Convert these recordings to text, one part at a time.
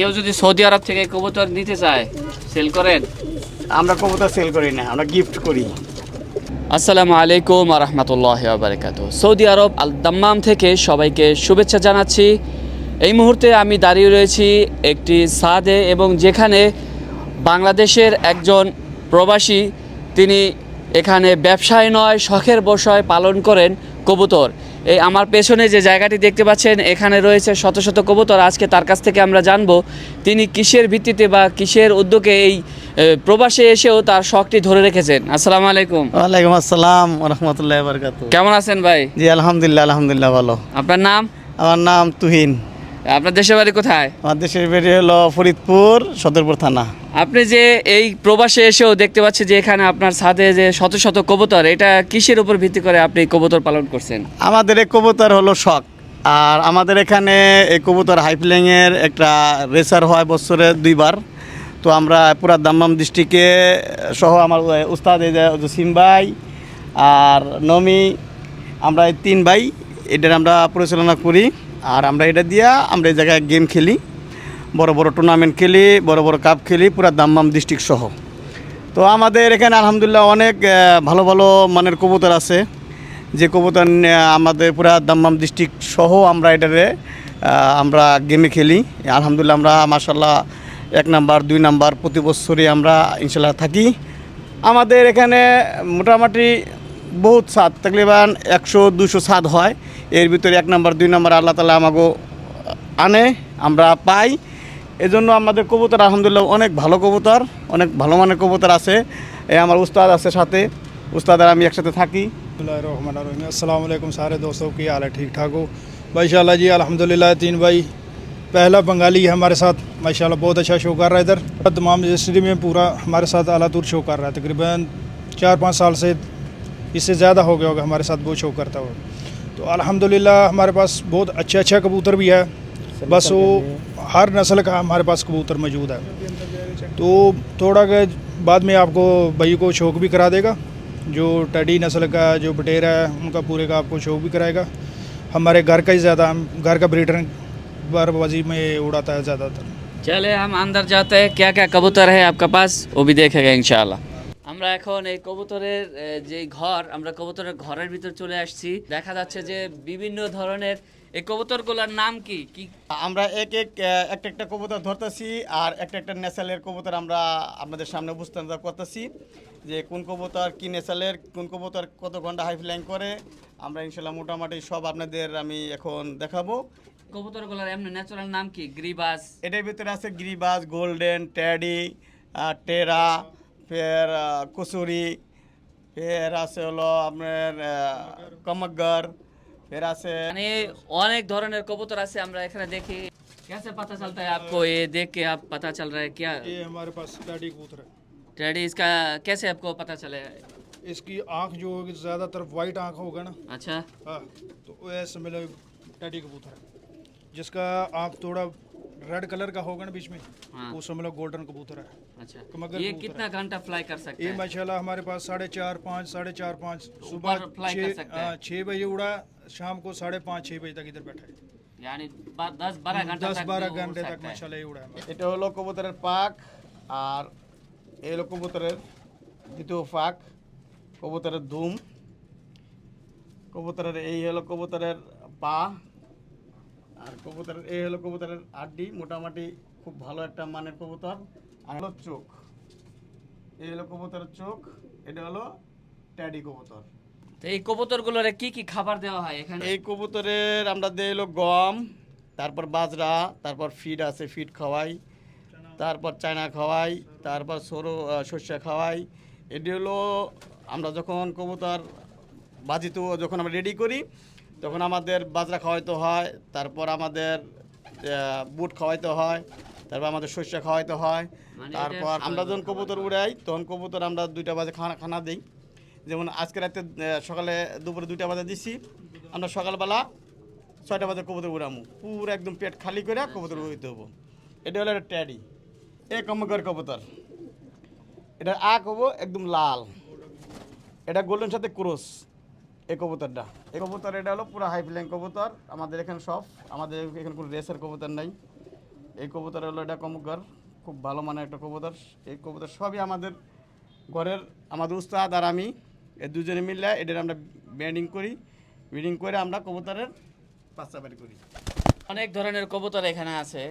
কেউ যদি সৌদি আরব থেকে কবুতর নিতে চায় সেল করেন? আমরা কবুতর সেল করি না আমরা গিফট করি। আসসালামু আলাইকুম রহমতুল্লাহ বারকাত সৌদি আরব আল দাম্মাম থেকে সবাইকে শুভেচ্ছা জানাচ্ছি। এই মুহূর্তে আমি দাঁড়িয়ে রয়েছি একটি সাদে এবং যেখানে বাংলাদেশের একজন প্রবাসী তিনি এখানে ব্যবসায় নয় শখের বসায় পালন করেন কবুতর। এই আমার পেছনে যে জায়গাটি দেখতে পাচ্ছেন এখানে রয়েছে শত শত কবুতর। আজকে তার কাছ থেকে আমরা জানব তিনি কিসের ভিত্তিতে বা কিসের উদ্যোগে এই প্রবাসে এসেও তার শখটি ধরে রেখেছেন। আসসালামু আলাইকুম। ওয়ালাইকুম আসসালাম রহমতুল্লাহ বরকাত কেমন আছেন ভাই? জি আলহামদুলিল্লাহ আলহামদুলিল্লাহ ভালো। আপনার নাম? আমার নাম তুহিন। আপনার দেশের বাড়ি কোথায়? আমার দেশের বাড়ি হলো ফরিদপুর সদরপুর থানা। আপনি যে এই প্রবাসে এসেও দেখতে পাচ্ছি যে এখানে আপনার সাথে যে শত শত কবুতর এটা কিসের উপর ভিত্তি করে আপনি কবুতর পালন করছেন? আমাদের এই কবুতর হলো শখ। আর আমাদের এখানে এই কবুতর হাইফ্লিংয়ের একটা রেসার হয় বছরে দুইবার। তো আমরা পুরা দাম্মাম ডিস্ট্রিক্টে সহ আমার উস্তাদ এই যে জসিম ভাই আর নমি আমরা এই তিন ভাই এটার আমরা পরিচালনা করি। আর আমরা এটা দিয়া আমরা এই জায়গায় গেম খেলি। বড় বড় টুর্নামেন্ট খেলি, বড় বড় কাপ খেলি, পুরা দাম্মাম ডিস্ট্রিক্ট সহ। তো আমাদের এখানে আলহামদুলিল্লাহ অনেক ভালো ভালো মানের কবুতর আছে। যে কবুতর আমাদের পুরা দাম্মাম ডিস্ট্রিক্ট সহ আমরা এটারে আমরা গেমে খেলি। আলহামদুলিল্লাহ আমরা মাসাল্লাহ এক নাম্বার, দুই নাম্বার প্রতি বছরই আমরা ইনশাল্লাহ থাকি। আমাদের এখানে মোটামুটি বহুত স্বাদ তকরিবান একশো, দুশো স্বাদ হয়। এর ভিতরে এক নাম্বার দুই নাম্বার আল্লাহ তালা আমাকে আনে আমরা পাই এজন্য আমাদের কবুতর আলহামদুলিল্লাহ অনেক ভালো কবুতর অনেক ভালো মানের কবুতর আছে এই আমার উস্তাদ আছে সাথে উস্তাদ আর আমি একসাথে থাকি बिस्मिल्लाहिर्रहमानिर्रहीम अस्सलाम वालेकुम सारे दोस्तों की हाल है ठीक ठाक हो माशाल्लाह जी अल्हम्दुलिल्लाह तीन भाई पहला बंगाली है हमारे साथ माशाल्लाह बहुत अच्छा शो कर रहा है इधर तमाम रजिस्ट्री में पूरा हमारे साथ आला तूर शो कर रहा है तकरीबन चार पाँच साल से इससे ज़्यादा हो गया होगा हमारे साथ वो शो करता हुआ तो अल्हम्दुलिल्लाह, हमारे पास बहुत अच्छे अच्छे कबूतर भी है। बस वो हर नस्ल का हमारे पास कबूतर मौजूद है। तो थोड़ा के बाद में आपको भाई को शौक भी करा देगा, जो टडी नस्ल का, जो बटेरा है, उनका पूरे का आपको शौक भी कराएगा। हमारे घर का ही ज़्यादा, घर का ब्रीडर बारबाजी में उड़ाता है ज़्यादातर। चले, हम अंदर जाते हैं। क्या क्या कबूतर है आपका पास? वो भी देखेगा, इंशाल्लाह। আমরা এখন এই কবুতরের যে ঘর আমরা কবুতরের ঘরের ভিতর চলে আসছি। দেখা যাচ্ছে যে বিভিন্ন ধরনের এই কবুতরগুলোর নাম কি? কি? আমরা এক এক একটা একটা কবুতর ধরতেছি আর একটা একটা নেশালের কবুতর আমরা আপনাদের সামনে উপস্থান করতেছি যে কোন কবুতর কি নেশালের কোন কবুতর কত ঘণ্টা হাই ফ্লাইং করে। আমরা ইনশাল্লাহ মোটামুটি সব আপনাদের আমি এখন দেখাবো। কবুতরগুলোর এমনি ন্যাচারাল নাম কি? গ্রিবাস। এটার ভিতরে আছে গ্রিবাস গোল্ডেন ট্যাডি টেরা ফের আহ, কচুরি ফের আছে হলো আপনার আহ, কমগর ফের আছে মানে অনেক ধরনের কবুতর আছে আমরা এখানে দেখি कैसे पता चलता है आपको ये देख के आप पता चल रहा है क्या ये हमारे पास टडी कबूतर है टेडी इसका कैसे आपको पता चले इसकी आँख जो होगी ज़्यादातर वाइट आँख होगा ना अच्छा हाँ तो वो ऐसे मिले टडी कबूतर है जिसका आँख थोड़ा रेड कलर का होगा ना बीच में हाँ। वो समझ लो गोल्डन कबूतर है अच्छा कमगर ये कबूतर कितना घंटा फ्लाई कर सकता ये है माशाल्लाह हमारे पास साढ़े चार पाँच साढ़े चार पाँच ऊपर सुबह fly कर छः सकता है। हाँ, छः बजे उड़ा शाम को साढ़े पाँच छः बजे तक इधर बैठा है यानी बा- दस बारह घंटा दस तक बारह भी वो उड़ घंटे तक सकता है। माशाल्लाह ये उड़ा है हमारा। এটা হলো কবুতরের পাক আর এই হলো কবুতরের দ্বিতীয় পাক কবুতরের ধুম কবুতরের এই হলো কবুতরের পা আর কবুতরের এই হলো কবুতরের আড্ডি। মোটামুটি খুব ভালো একটা মানের কবুতর। আর হলো চোখ। এই হলো কবুতরের চোখ। এটা হলো ট্যাডি কবুতর। তো এই কবুতরগুলোরে কি কি খাবার দেওয়া হয় এখানে? এই কবুতরের আমরা দিই হলো গম তারপর বাজরা তারপর ফিড আছে ফিড খাওয়াই। তারপর চায়না খাওয়াই তারপর সরো শস্য খাওয়াই। এটি হলো আমরা যখন কবুতর বাজিত যখন আমরা রেডি করি তখন আমাদের বাজরা খাওয়াইতে হয় তারপর আমাদের বুট খাওয়াইতে হয় তারপর আমাদের শস্য খাওয়াইতে হয় মানে তারপর আমরা যখন কবুতর উড়াই তখন কবুতর আমরা দুইটা বাজে খানা খানা দিই। যেমন আজকে রাতে সকালে দুপুরে দুইটা বাজে দিছি আমরা সকালবেলা ছয়টা বাজে কবুতর উড়ামু। পুরো একদম পেট খালি করে কবুতর উড়াইতে হব। এটা হলো একটা ট্যাডি। এ কমকর কবুতর। এটা আঁক হব একদম লাল। এটা গোল্ডেন সাথে ক্রোস। এই কবুতরটা। এই কবুতর, এটা হলো পুরো হাই ফ্লাইং কবুতর। আমাদের এখানে সব, আমাদের এখানে কোনো রেসের কবুতর নাই। এই কবুতর হলো এটা কমুকর, খুব ভালো মানের একটা কবুতর। এই কবুতর সবই আমাদের ঘরের, আমাদের উস্তাদ আর আমি, এই দুজনে মিলে এদের আমরা ব্যান্ডিং করি। ব্রিডিং করে আমরা কবুতরের বাচ্চা বাড়ি করি। অনেক ধরনের কবুতর এখানে আছে।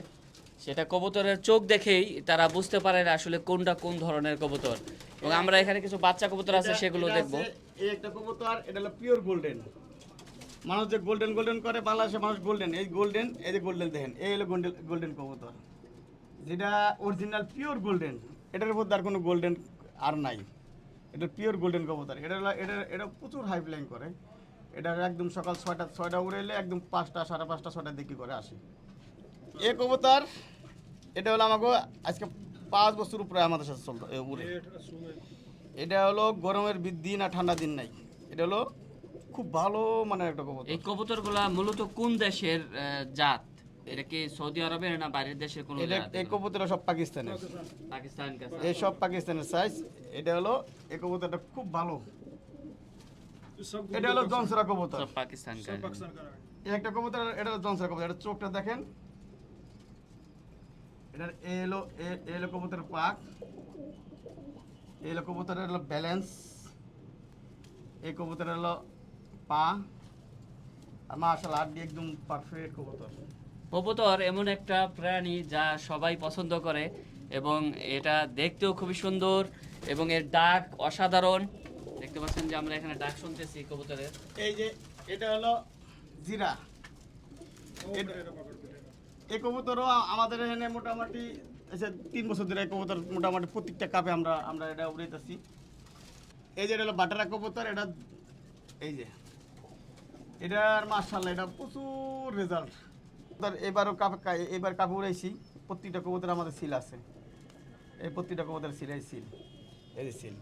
সেটা কবুতরের চোখ দেখেই তারা বুঝতে পারে না আসলে কোনটা কোন ধরনের কবুতর। এবং আমরা এখানে কিছু বাচ্চা কবুতর আছে সেগুলো দেখব। এই একটা কবুতর এটা হলো পিওর গোল্ডেন মানুষ যে গোল্ডেন গোল্ডেন করে বাংলাদেশে মানুষ গোল্ডেন এই গোল্ডেন এই যে গোল্ডেন দেখেন এই হলো গোল্ডেন গোল্ডেন কবুতর। যেটা অরিজিনাল পিওর গোল্ডেন এটার মধ্যে আর কোনো গোল্ডেন আর নাই। এটা পিওর গোল্ডেন কবুতর। এটা হলো এটা এটা প্রচুর হাই ফ্লাইং করে। এটা একদম সকাল ছয়টা ছয়টা উড়ে এলে একদম পাঁচটা সাড়ে পাঁচটা ছয়টার দিকে করে আসে। এ কবুতর এটা হলো আমাকে আজকে পাঁচ বছর উপরে আমাদের সাথে চলতো উড়ে এটা হলো গরমের বৃদ্ধি আর ঠান্ডা দিন নাই। এটা হলো খুব ভালো মানে একটা কবুতর। এই কবুতরগুলা মূলত কোন দেশের জাত? এটা কি সৌদি আরবের না বাইরের দেশের কোনো এটা এই কবুতর সব পাকিস্তানের। পাকিস্তান এই সব পাকিস্তানের সাইজ এটা হলো এই কবুতরটা খুব ভালো। এটা হলো জনসরা কবুতর। সব পাকিস্তান একটা কবুতর এটা হলো জনসরা কবুতর। এটা চোখটা দেখেন। এটার এ হলো এ- এ হলো কবুতরের পাক এই হলো কবুতরের হলো ব্যালেন্স এই কবুতরের হলো পা আর মাশাল আড্ডি একদম পারফেক্ট কবুতর। কবুতর এমন একটা প্রাণী যা সবাই পছন্দ করে এবং এটা দেখতেও খুবই সুন্দর এবং এর ডাক অসাধারণ। দেখতে পাচ্ছেন যে আমরা এখানে ডাক শুনতেছি কবুতরের। এই যে এটা হলো জিরা। এটা- এই কবুতরও আমাদের এখানে মোটামুটি তিন বছর ধরে এই কবুতর মোটামুটি প্রত্যেকটা কাপে আমরা আমরা এটা উড়াইতেছি। এই যে এটা হলো বাটারা কবুতর এটা এই যে এটার মার্শাল্লাহ এটা প্রচুর রেজাল্ট এবারও কাপ এবার কাপে উড়াইছি প্রত্যেকটা কবুতর আমাদের সিল আছে। এই প্রত্যেকটা কবুতর সিল এই সিল এই যে সিল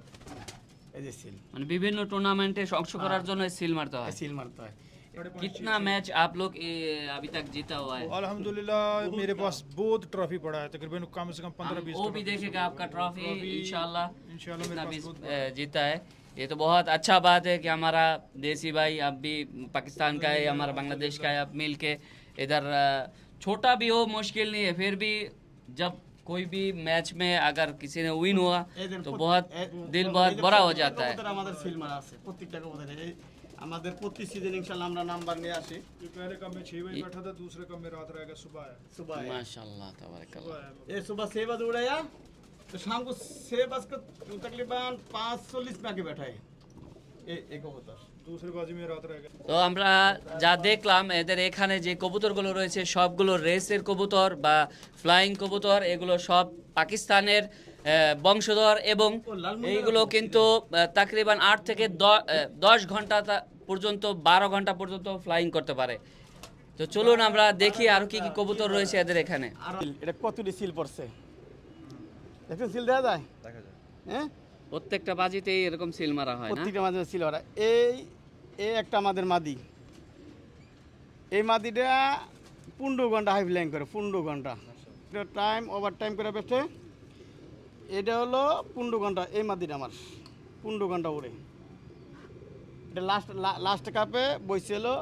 এই যে সিল মানে বিভিন্ন টুর্নামেন্টে অংশ করার জন্য সিল মারতে হয়। সিল মারতে হয়। कितना मैच आप लोग अभी तक जीता हुआ है? अल्हम्दुलिल्लाह मेरे पास बहुत ट्रॉफी पड़ा है तकरीबन कम से कम पंद्रह बीस हाँ, वो भी देखेगा तो आपका ट्रॉफी इंशाल्लाह इंशाल्लाह जीता है। ये तो बहुत अच्छा बात है कि हमारा देसी भाई अब भी पाकिस्तान का है हमारा बांग्लादेश का है अब मिल के इधर छोटा भी हो मुश्किल नहीं है फिर भी जब कोई भी मैच में अगर किसी ने विन हुआ तो बहुत दिल बहुत बड़ा हो जाता है। আমাদের সিল মারা আছে প্রত্যেকটা কবুতর এই আমাদের প্রতি সিজন ইনশাআল্লাহ আমরা নাম্বার নিয়ে আসি ये पहले कम में छः बजे बैठा था दूसरे कम में रात रहेगा सुबह है सुबह है। माशाल्लाह तबारकल्लाह सुबह है ये सुबह छः बजे उड़ाया तो शाम को छः बज कर तकरीबन पाँच चालीस में आके बैठा है ये एक कबूतर दूसरी बाजी में रात रहेगा তো আমরা যা দেখলাম এদের এখানে যে কবুতরগুলো রয়েছে সবগুলো রেসের কবুতর বা ফ্লাইং কবুতর এগুলো সব পাকিস্তানের আহ, বংশধর এবং এইগুলো কিন্তু তাকরিবান আট থেকে দশ ঘণ্টা পর্যন্ত বারো ঘণ্টা পর্যন্ত ফ্লাইং করতে পারে। তো চলুন আমরা দেখি আর কি কি কবুতর রয়েছে এদের এখানে। এটা কতটি সিল পড়ছে? দেখছেন সিল দেওয়া যায়? হ্যাঁ? প্রত্যেকটা বাজিতেই এরকম সিল মারা হয় প্রত্যেকটা মাঝে সিল ওরা এই এই একটা আমাদের মাদি। এই মাদিটা পনেরো ঘণ্টা হাই ফ্লাইং করে পনেরো ঘণ্টা। টাইম ওভার টাইম করে বেঠে এটা হলো পনেরো ঘণ্টা এই মাদিটা আমার। পনেরো ঘণ্টা উড়ে এটা লাস্ট লাস্ট কাপে বইছে হলো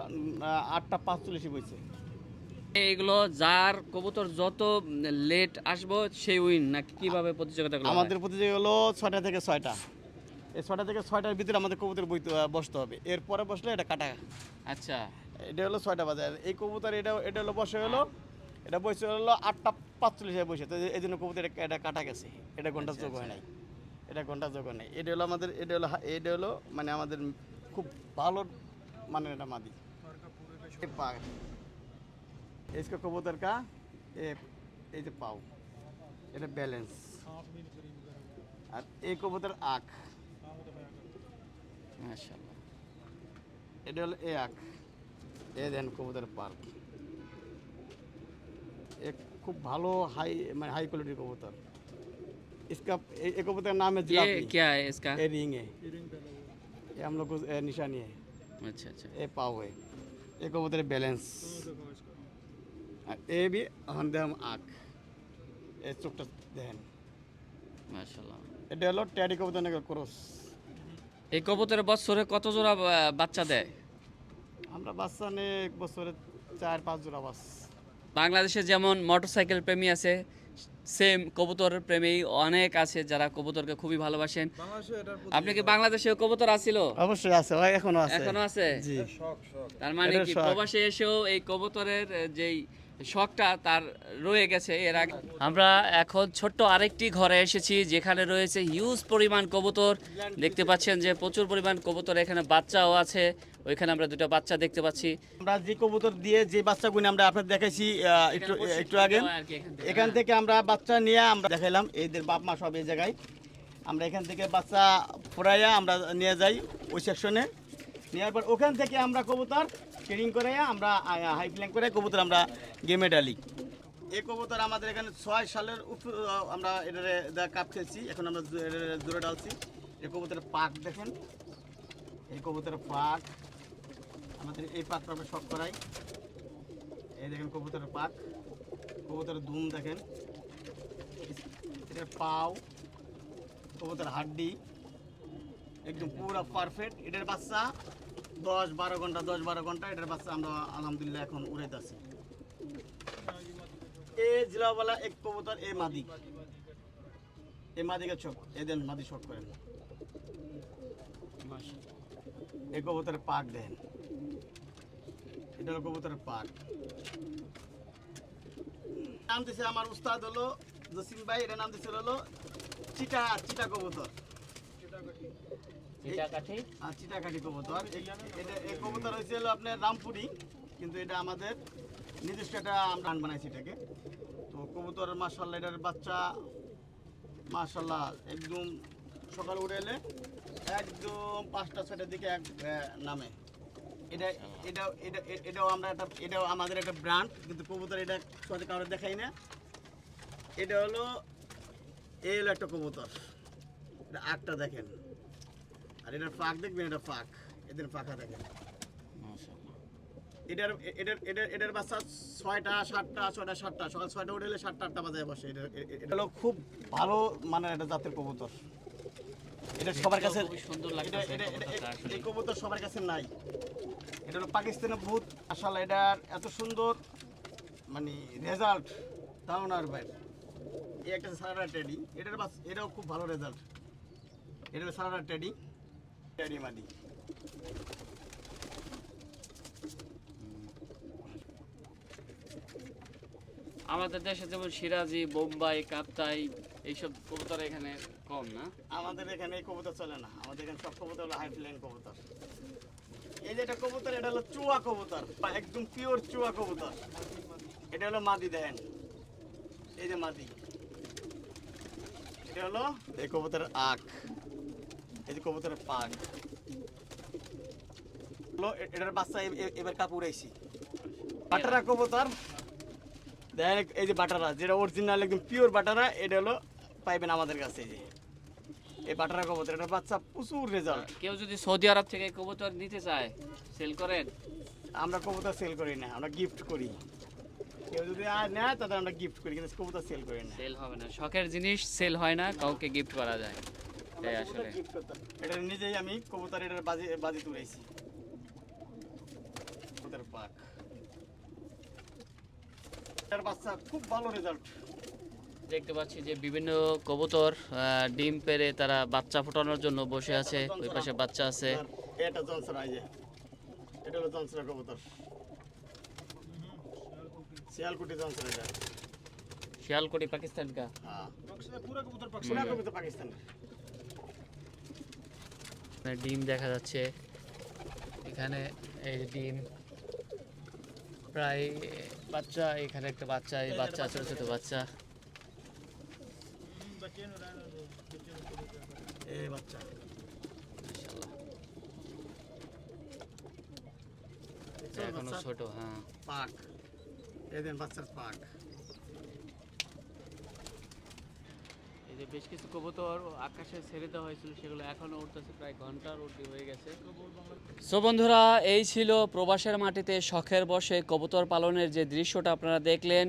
আটটা পাঁচচল্লিশে বইছে। এইগুলো যার কবুতর যত লেট আসব সেই উইন না কীভাবে প্রতিযোগিতা আমাদের প্রতিযোগিতা হলো ছয়টা থেকে ছয়টা। এই ছয়টা থেকে ছয়টার ভিতরে আমাদের কবুতর বইতে বসতে হবে। এরপরে বসলে এটা কাটা। আচ্ছা। এটা হলো ছয়টা বাজে আর এই কবুতর এটা এটা হলো বসে হলো এটা বসে হলো আটটা পাঁচচল্লিশে বসে তো এই জন্য কবুতর এটা- এটা কাটা গেছে এটা ঘন্টা যোগ হয় নাই এটা ঘন্টা যোগ হয় নাই এটা হলো আমাদের এটা হলো হা- এটা হলো মানে আমাদের খুব ভালো মানে এটা মাদি ये पा- इसका कबूतर का ये এই যে পাও এটা ব্যালেন্স আর এই কবুতর আখ মাশাআল্লাহ এটা হলো এ আখ এ দেন কবুতর পার্ক এ খুব ভালো হাই মানে হাই কোয়ালিটির কবুতর इसका ए, ए कबूतर का नाम है ये जिलापी क्या है इसका ये रिंग है ये हम लोग को ए, निशानी है अच्छा अच्छा ये पाव है ये कबूतर बैलेंस আর এ বি এখন দেখাম আখ এ চোখটা দেখেন মাশাআল্লাহ এটা হলো ট্যাডি কবুতর নাকি ক্রস এই কবুতরের বছরে কত জোড়া বা- বাচ্চা দেয় আমরা বাচ্চা নিয়ে এক বছরে চার পাঁচ জোড়া বাস বাংলাদেশে যেমন মোটরসাইকেল প্রেমী আছে সেম কবুতরের প্রেমী অনেক আছে যারা কবুতরকে খুবই ভালোবাসেন। আপনি কি বাংলাদেশে কবুতর আসিল অবশ্যই আছে ভাই এখনও আছে। এখনও আছে? জি। তার মানে কি প্রবাসে এসেও এই কবুতরের যেই শখটা তার রয়ে গেছে এর আগে আমরা এখন ছোট্ট আরেকটি ঘরে এসেছি যেখানে রয়েছে হিউজ পরিমাণ কবুতর। দেখতে পাচ্ছেন যে প্রচুর পরিমাণ কবুতর এখানে বাচ্চাও আছে। ওইখানে আমরা দুটো বাচ্চা দেখতে পাচ্ছি। আমরা যে কবুতর দিয়ে যে বাচ্চাগুলো আমরা আপনার দেখাইছি একটু একটু আগে এখান থেকে। আমরা বাচ্চা নিয়ে আমরা দেখাইলাম এদের বাপ মা সব এই জায়গায়। আমরা এখান থেকে বাচ্চা ফুরাইয়া আমরা নিয়ে যাই ওই সেকশনে নেওয়ার পর ওখান থেকে আমরা কবুতর ট্রেনিং করাইয়া আমরা হাই ফ্ল্যাং করে কবুতর আমরা গেমে ডালি এই কবুতর আমাদের এখানে ছয় সালের উপর আমরা এটারে কাপ খেলছি এখন আমরা জোরে ডালছি এই কবুতরের পাক দেখেন। এই কবুতরের পাক। আমাদের এই পাকটা আমরা শখ করাই। এই দেখেন কবুতরের পাক। কবুতরের দুম দেখেন। এটার পাও, কবুতরের হাড্ডি। একদম পুরো পারফেক্ট এটার বাচ্চা দশ বারো ঘণ্টা, দশ বারো ঘণ্টা এটার বাচ্চা আমরা আলহামদুলিল্লাহ এখন উড়াইতেছি এ জিলাওয়ালা এক কবুতর, এ মাদি। এ মাদিকে চোখ এ দেন মাদি শট করেন। এ কবুতরের পাক দেন। এটা হলো কবুতরের পাক নাম দিছে আমার উস্তাদ হলো জসিম ভাই এর নাম দিছে হলো চিটা চিটা কবুতর। চিটাকাঠি? কবুতর। এই- এটা কবুতর হয়েছে হলো আপনার রামপুরি কিন্তু এটা আমাদের নিজস্ব একটা আমরা রান বানাইছি এটাকে। তো কবুতর মার্শাল্লাহ এটার বাচ্চা মার্শাল্লাহ একদম সকাল উঠে এলে একদম পাঁচটা ছয়টার দিকে এক নামে। এটা এটা এটা এটাও আমরা একটা এটাও আমাদের একটা ব্র্যান্ড কিন্তু কবুতর এটা সহজে কারোর দেখাই না। এটা হলো এই হলো একটা কবুতর। এটা আটটা দেখেন। আর এটার ফাঁক দেখবেন এটা ফাঁক। এদের ফাঁকা দেখেন। এটার এটার এটার এটার বাচ্চা ছয়টা সাতটা ছয়টা সাতটা। সকাল ছয়টা উঠে এলে সাতটা আটটা বাজায় বসে। এটা এটা হলো খুব ভালো মানের একটা জাতের কবুতর। এটা সবার কাছে সুন্দর লাগতেছে এটা এটা এই কবুতর সবার কাছে নাই। এটা হলো পাকিস্তানের ভূত। আসলে এটার এত সুন্দর মানে রেজাল্ট ধারণার বাইরে এই একটা সারাটা টেডি এটার বাস এটাও খুব ভালো রেজাল্ট এটা হলো সারাটা টেডি টেডি মাদি আমাদের দেশে যেমন সিরাজি বোম্বাই কাপ্তাই এইসব কবুতর এখানে কম না? আমাদের এখানে এই কবুতর চলে না। আমাদের এখানে সব কবুতর হলো হাই ফ্লাইং কবুতর। এই যে এটা কবুতর, এটা হলো চুয়া কবুতর একদম পিওর চুয়া কবুতর। এটা হলো মাদি, দেখেন। এই যে মাদি। এটা হলো এই কবুতরের আখ। এই যে কবুতরের পাক এটার বাচ্চা এবার কাপ উড়াইছি। বাটারা কবুতর। দেখ এই যে বাটারা, যেটা অরিজিনাল একদম পিওর বাটারা, এটা হলো পাইবেন আমাদের কাছে। এই যে এই বাটারা কবুতর এটা বাচ্চা প্রচুর রেজাল্ট। কেউ যদি সৌদি আরব থেকে কবুতর নিতে চায় সেল করেন? আমরা কবুতর সেল করি না আমরা গিফট করি। কেউ যদি আর নেয় তাদের আমরা গিফট করি কিন্তু কবুতর সেল করি না। সেল হবে না। শখের জিনিস সেল হয় না কাউকে গিফট করা যায়। কবুতর আসলে। এটা নিজেই আমি কবুতর এটার বাজি বাজি তুলেছি। কবুতর পাক। এটার বাচ্চা খুব ভালো রেজাল্ট। দেখতে পাচ্ছি যে বিভিন্ন কবুতর ডিম পেরে তারা বাচ্চা ফোটানোর জন্য বসে আছে ওই পাশে বাচ্চা আছে। এটা জনসন আইজে এটা হলো জনসন কবুতর। শিয়ালকুটি জনসন এটা। শিয়ালকুটি পাকিস্তান কা? হ্যাঁ। পুরো কবুতর পাকিস্তান। কবুতর পাকিস্তান। ডিম দেখা যাচ্ছে। এখানে এই ডিম। প্রায় বাচ্চা এখানে একটা বাচ্চা এই বাচ্চা ছোট ছোট বাচ্চা। বাচ্চা। এখনও? ছোট হ্যাঁ। পাক। এই দেন বাচ্চার পাক। এই যে বেশ কিছু কবুতর আকাশে ছেড়ে দেওয়া হয়েছিল সেগুলো এখনও উঠতেছে প্রায় ঘণ্টার উঠি হয়ে গেছে। সো বন্ধুরা এই ছিল প্রবাসের মাটিতে শখের বসে কবুতর পালনের যে দৃশ্যটা আপনারা দেখলেন।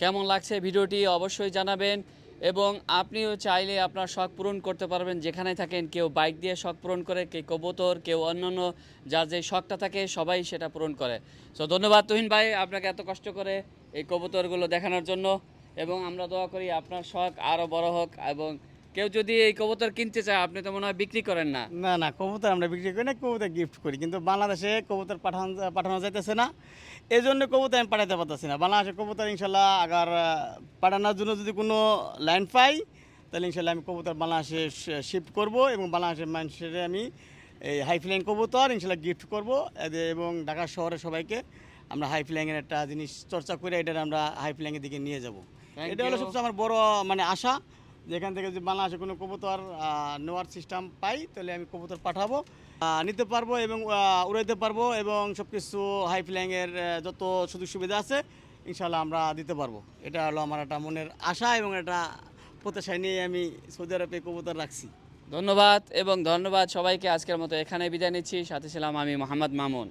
কেমন লাগছে ভিডিওটি অবশ্যই জানাবেন। এবং আপনিও চাইলে আপনার শখ পূরণ করতে পারবেন। যেখানে থাকেন, কেউ বাইক দিয়ে শখ পূরণ করে, কেউ কবুতর, কেউ অন্যান্য যার যে শখটা থাকে, সবাই সেটা পূরণ করে। সো ধন্যবাদ তুহিন ভাই আপনাকে এত কষ্ট করে এই কবুতরগুলো দেখানোর জন্য। এবং আমরা দোয়া করি আপনার শখ আরও বড় হোক এবং কেউ যদি এই কবুতর কিনতে চায় আপনি তো মনে হয় বিক্রি করেন না। না না কবুতর আমরা বিক্রি করি না কবুতর গিফট করি। কিন্তু বাংলাদেশে কবুতর পাঠানো পাঠানো যাইতেছে না। এই জন্য কবুতর আমি পাঠাতে পারতেছি না। বাংলাদেশে কবুতর ইনশাল্লাহ আগার পাঠানোর জন্য যদি কোনো লাইন পাই তাহলে ইনশাল্লাহ আমি কবুতর বাংলাদেশে শিফট করব এবং বাংলাদেশের মানুষের আমি এই হাই ফ্লাইং কবুতর ইনশাল্লাহ গিফট করব। এবং ঢাকা শহরে সবাইকে আমরা হাই ফ্লাইংয়ের একটা জিনিস চর্চা করে এটা আমরা হাই ফ্লাইংয়ের দিকে নিয়ে যাব। এটা হলো সবচেয়ে আমার বড় মানে আশা। যেখান থেকে যদি বাংলাদেশে কোনো কবুতর নেওয়ার সিস্টেম পাই, তাহলে আমি কবুতর পাঠাবো নিতে পারব এবং উড়াইতে পারব এবং সব কিছু হাই ফ্লাইংয়ের যত সুযোগ সুবিধা আছে ইনশাল্লাহ আমরা দিতে পারব। এটা হলো আমার একটা মনের আশা এবং একটা প্রত্যাশায় নিয়ে আমি সৌদি আরবে কবুতর রাখছি। ধন্যবাদ এবং ধন্যবাদ সবাইকে। আজকের মতো এখানে বিদায় নিচ্ছি। সাথে ছিলাম আমি মোহাম্মদ মামুন।